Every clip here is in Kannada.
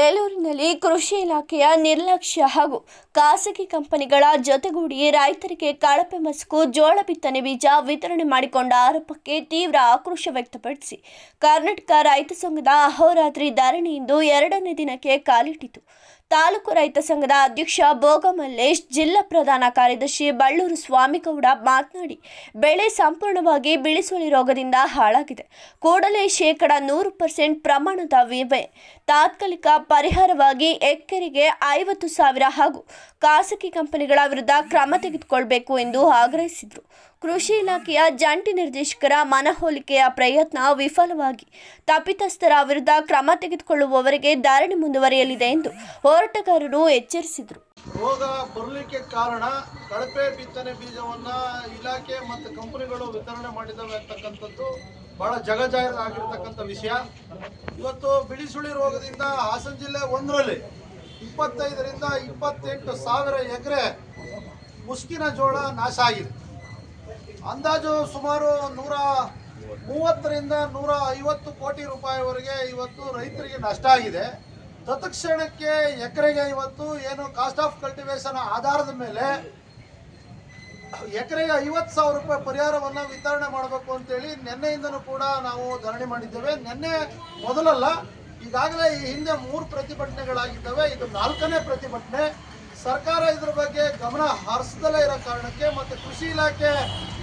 ಬೇಲೂರಿನಲ್ಲಿ ಕೃಷಿ ಇಲಾಖೆಯ ನಿರ್ಲಕ್ಷ್ಯ ಹಾಗೂ ಖಾಸಗಿ ಕಂಪನಿಗಳ ಜೊತೆಗೂಡಿ ರೈತರಿಗೆ ಕಳಪೆ ಮಸ್ಕು, ಜೋಳ ಬಿತ್ತನೆ ಬೀಜ ವಿತರಣೆ ಮಾಡಿಕೊಂಡ ಆರೋಪಕ್ಕೆ ತೀವ್ರ ಆಕ್ರೋಶ ವ್ಯಕ್ತಪಡಿಸಿ ಕರ್ನಾಟಕ ರೈತ ಸಂಘದ ಅಹೋರಾತ್ರಿ ಧರಣಿಯಿಂದ ಎರಡನೇ ದಿನಕ್ಕೆ ಕಾಲಿಟ್ಟಿತು. ತಾಲೂಕು ರೈತ ಸಂಘದ ಅಧ್ಯಕ್ಷ ಭೋಗಮಲ್ಲೇಶ್, ಜಿಲ್ಲಾ ಪ್ರಧಾನ ಕಾರ್ಯದರ್ಶಿ ಬಳ್ಳೂರು ಸ್ವಾಮಿಗೌಡ ಮಾತನಾಡಿ, ಬೆಳೆ ಸಂಪೂರ್ಣವಾಗಿ ಬಿಳಿಸುಳಿ ರೋಗದಿಂದ ಹಾಳಾಗಿದೆ. ಕೂಡಲೇ ಶೇಕಡ ನೂರು ಪರ್ಸೆಂಟ್ ಪ್ರಮಾಣದ ವಿಮೆ, ತಾತ್ಕಾಲಿಕ ಪರಿಹಾರವಾಗಿ ಎಕರೆಗೆ ಐವತ್ತು ಸಾವಿರ ಹಾಗೂ ಖಾಸಗಿ ಕಂಪನಿಗಳ ವಿರುದ್ಧ ಕ್ರಮ ತೆಗೆದುಕೊಳ್ಬೇಕು ಎಂದು ಆಗ್ರಹಿಸಿದರು. ಕೃಷಿ ಇಲಾಖೆಯ ಜಂಟಿ ನಿರ್ದೇಶಕರ ಮನವೊಲಿಕೆಯ ಪ್ರಯತ್ನ ವಿಫಲವಾಗಿ. ತಪ್ಪಿತಸ್ಥರ ವಿರುದ್ಧ ಕ್ರಮ ತೆಗೆದುಕೊಳ್ಳುವವರಿಗೆ ಧಾರಣೆ ಮುಂದುವರಿಯಲಿದೆ ಎಂದು ಹೋರಾಟಗಾರರು ಎಚ್ಚರಿಸಿದರು. ರೋಗ ಬರಲಿಕ್ಕೆ ಕಾರಣ ಕಳಪೆ ಬಿತ್ತನೆ ಬೀಜವನ್ನ ಇಲಾಖೆ ಮತ್ತು ಕಂಪನಿಗಳು ವಿತರಣೆ ಮಾಡಿದವೆ ಅಂತಕ್ಕಂಥದ್ದು ಬಹಳ ಜಗಜಾಹಿರ ಆಗಿರ್ತಕ್ಕಂಥ ವಿಷಯ. ಇವತ್ತು ಬಿಳಿಸುಳಿ ರೋಗದಿಂದ ಹಾಸನ ಜಿಲ್ಲೆ ಒಂದರಲ್ಲಿ ಇಪ್ಪತ್ತೈದರಿಂದ ಇಪ್ಪತ್ತೆಂಟು ಸಾವಿರ ಎಕರೆ ಮುಸ್ಕಿನ ಜೋಳ ನಾಶ ಆಗಿದೆ. ಅಂದಾಜು ಸುಮಾರು ನೂರ ಮೂವತ್ತರಿಂದ ನೂರ ಐವತ್ತು ಕೋಟಿ ರೂಪಾಯಿವರೆಗೆ ಇವತ್ತು ರೈತರಿಗೆ ನಷ್ಟ ಆಗಿದೆ. ತತ್ಕ್ಷಣಕ್ಕೆ ಎಕರೆಗೆ ಇವತ್ತು ಏನು ಕಾಸ್ಟ್ ಆಫ್ ಕಲ್ಟಿವೇಶನ್ ಆಧಾರದ ಮೇಲೆ ಎಕರೆಗೆ ಐವತ್ತು ಸಾವಿರ ರೂಪಾಯಿ ಪರಿಹಾರವನ್ನು ವಿತರಣೆ ಮಾಡಬೇಕು ಅಂತೇಳಿ ನಿನ್ನೆಯಿಂದನೂ ಕೂಡ ನಾವು ಧರಣಿ ಮಾಡಿದ್ದೇವೆ. ನಿನ್ನೆ ಮೊದಲಲ್ಲ, ಈಗಾಗಲೇ ಈ ಹಿಂದೆ ಮೂರು ಪ್ರತಿಭಟನೆಗಳಾಗಿದ್ದಾವೆ. ಇದು ನಾಲ್ಕನೇ ಪ್ರತಿಭಟನೆ. ಸರ್ಕಾರ ಇದ್ರ ಬಗ್ಗೆ ಗಮನ ಹರಿಸದಲ್ಲೇ ಇರೋ ಕಾರಣಕ್ಕೆ ಮತ್ತು ಕೃಷಿ ಇಲಾಖೆ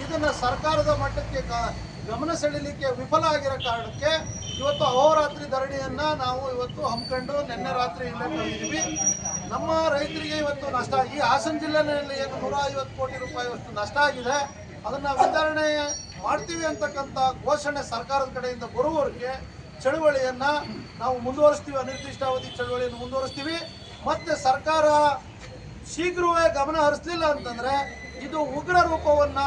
ಇದನ್ನು ಸರ್ಕಾರದ ಮಟ್ಟಕ್ಕೆ ಗಮನ ಸೆಳೀಲಿಕ್ಕೆ ವಿಫಲ ಆಗಿರೋ ಕಾರಣಕ್ಕೆ ಇವತ್ತು ಅಹೋರಾತ್ರಿ ಧರಣಿಯನ್ನು ನಾವು ಇವತ್ತು ಹಮ್ಮಿಕೊಂಡು ನಿನ್ನೆ ರಾತ್ರಿ ಇಲ್ಲೇ ಕಳೆದಿದ್ದೀವಿ. ನಮ್ಮ ರೈತರಿಗೆ ಇವತ್ತು ನಷ್ಟ ಈ ಹಾಸನ ಜಿಲ್ಲೆಯಲ್ಲಿ ಏನು ನೂರ ಐವತ್ತು ಕೋಟಿ ರೂಪಾಯಿ ಅಷ್ಟು ನಷ್ಟ ಆಗಿದೆ. ಅದನ್ನ ವಿತರಣೆ ಮಾಡ್ತೀವಿ ಅಂತಕ್ಕಂಥ ಘೋಷಣೆ ಸರ್ಕಾರದ ಕಡೆಯಿಂದ ಬರುವವರಿಗೆ ಚಳುವಳಿಯನ್ನ ನಾವು ಮುಂದುವರಿಸ್ತೀವಿ, ಅನಿರ್ದಿಷ್ಟಾವಧಿ ಚಳುವಳಿಯನ್ನು ಮುಂದುವರಿಸ್ತೀವಿ. ಮತ್ತೆ ಸರ್ಕಾರ ಶೀಘ್ರವೇ ಗಮನ ಹರಿಸಲಿಲ್ಲ ಅಂತಂದ್ರೆ ಇದು ಉಗ್ರ ರೂಪವನ್ನ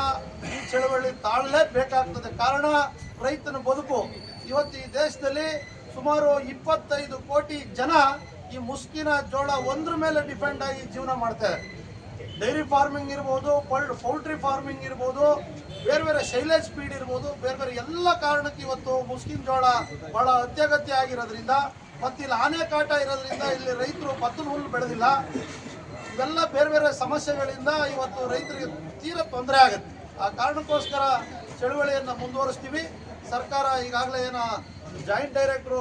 ಈ ಚಳವಳಿ ತಾಳಲೇಬೇಕಾಗ್ತದೆ. ಕಾರಣ ರೈತನ ಬದುಕು. ಇವತ್ತು ಈ ದೇಶದಲ್ಲಿ ಸುಮಾರು ಇಪ್ಪತ್ತೈದು ಕೋಟಿ ಜನ ಈ ಮುಸ್ಕಿನ ಜೋಳ ಒಂದ್ರ ಮೇಲೆ ಡಿಪೆಂಡ್ ಆಗಿ ಜೀವನ ಮಾಡ್ತಾರೆ ಡೈರಿ ಫಾರ್ಮಿಂಗ್ ಇರ್ಬೋದು, ಪಲ್, ಪೌಲ್ಟ್ರಿ ಫಾರ್ಮಿಂಗ್ ಇರ್ಬೋದು, ಬೇರೆ ಬೇರೆ ಶೈಲೇಜ್ ಸ್ಪೀಡ್ ಇರ್ಬೋದು, ಬೇರೆ ಬೇರೆ ಎಲ್ಲ ಕಾರಣಕ್ಕೆ ಇವತ್ತು ಮುಸ್ಕಿನ ಜೋಳ ಬಹಳ ಅತ್ಯಗತ್ಯ ಆಗಿರೋದ್ರಿಂದ ಮತ್ತಿಲ್ಲಿ ಆನೆ ಕಾಟ ಇರೋದ್ರಿಂದ ಇಲ್ಲಿ ರೈತರು ಭತ್ತದ ಹುಲ್ಲು ಬೆಳೆದಿಲ್ಲ. ಇವೆಲ್ಲ ಬೇರೆ ಬೇರೆ ಸಮಸ್ಯೆಗಳಿಂದ ಇವತ್ತು ರೈತರಿಗೆ ತೀರಾ ತೊಂದರೆ ಆಗುತ್ತೆ. ಆ ಕಾರಣಕ್ಕೋಸ್ಕರ ಚಳುವಳಿಯನ್ನು ಮುಂದುವರಿಸ್ತೀವಿ. ಸರ್ಕಾರ ಈಗಾಗಲೇ ಏನೋ ಜಾಯಿಂಟ್ ಡೈರೆಕ್ಟ್ರು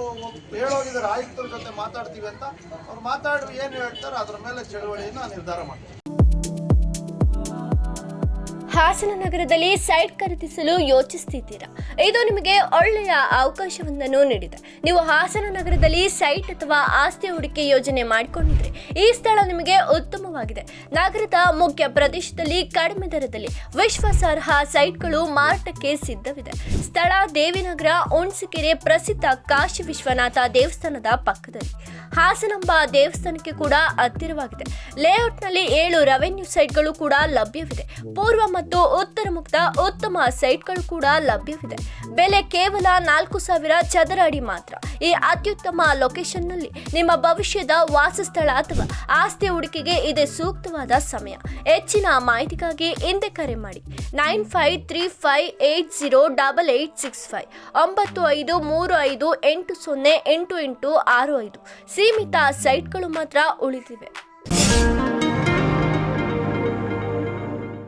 ಹೇಳೋಗಿದ್ದಾರೆ, ಆಯುಕ್ತರ ಜೊತೆ ಮಾತಾಡ್ತೀವಿ ಅಂತ. ಅವ್ರು ಮಾತಾಡಿ ಏನು ಹೇಳ್ತಾರೆ, ಅದರ ಮೇಲೆ ಚಳುವಳಿಯನ್ನು ನಿರ್ಧಾರ ಮಾಡ್ತಾರೆ. ಹಾಸನ ನಗರದಲ್ಲಿ ಸೈಟ್ ಖರೀದಿಸಲು ಯೋಚಿಸ್ತಿದ್ದೀರಾ? ಇದು ನಿಮಗೆ ಒಳ್ಳೆಯ ಅವಕಾಶವೊಂದನ್ನು ನೀಡಿದೆ. ನೀವು ಹಾಸನ ನಗರದಲ್ಲಿ ಸೈಟ್ ಅಥವಾ ಆಸ್ತಿ ಹೂಡಿಕೆ ಯೋಜನೆ ಮಾಡಿಕೊಂಡಿದ್ರೆ ಈ ಸ್ಥಳ ನಿಮಗೆ ಉತ್ತಮವಾಗಿದೆ. ನಗರದ ಮುಖ್ಯ ಪ್ರದೇಶದಲ್ಲಿ ಕಡಿಮೆ ದರದಲ್ಲಿ ವಿಶ್ವಾಸಾರ್ಹ ಸೈಟ್ಗಳು ಮಾರಾಟಕ್ಕೆ ಸಿದ್ಧವಿದೆ. ಸ್ಥಳ ದೇವಿನಗರ, ಹುಣಸಿಕೆರೆ ಪ್ರಸಿದ್ಧ ಕಾಶಿ ವಿಶ್ವನಾಥ ದೇವಸ್ಥಾನದ ಪಕ್ಕದಲ್ಲಿ. ಹಾಸನಂಬ ದೇವಸ್ಥಾನಕ್ಕೆ ಕೂಡ ಹತ್ತಿರವಾಗಿದೆ. ಲೇಔಟ್ನಲ್ಲಿ ಏಳು ರೆವೆನ್ಯೂ ಸೈಟ್ಗಳು ಕೂಡ ಲಭ್ಯವಿದೆ. ಪೂರ್ವ ಮತ್ತು ಉತ್ತರ ಮುಕ್ತ ಉತ್ತಮ ಸೈಟ್ಗಳು ಕೂಡ ಲಭ್ಯವಿದೆ. ಬೆಲೆ ಕೇವಲ ನಾಲ್ಕು ಸಾವಿರ ಚದರ ಅಡಿ ಮಾತ್ರ. ಈ ಅತ್ಯುತ್ತಮ ಲೊಕೇಶನ್ನಲ್ಲಿ ನಿಮ್ಮ ಭವಿಷ್ಯದ ವಾಸಸ್ಥಳ ಅಥವಾ ಆಸ್ತಿ ಹೂಡಿಕೆಗೆ ಇದೆ ಸೂಕ್ತವಾದ ಸಮಯ. ಹೆಚ್ಚಿನ ಮಾಹಿತಿಗಾಗಿ ಹಿಂದೆ ಕರೆ ಮಾಡಿ. Nine five three five eight zero double eight six five. ಒಂಬತ್ತು ಐದು ಮೂರು ಐದು ಎಂಟು ಸೊನ್ನೆ ಎಂಟು ಎಂಟು ಆರು ಐದು. ಸೀಮಿತ ಸೈಟ್ಗಳು ಮಾತ್ರ ಉಳಿದಿವೆ.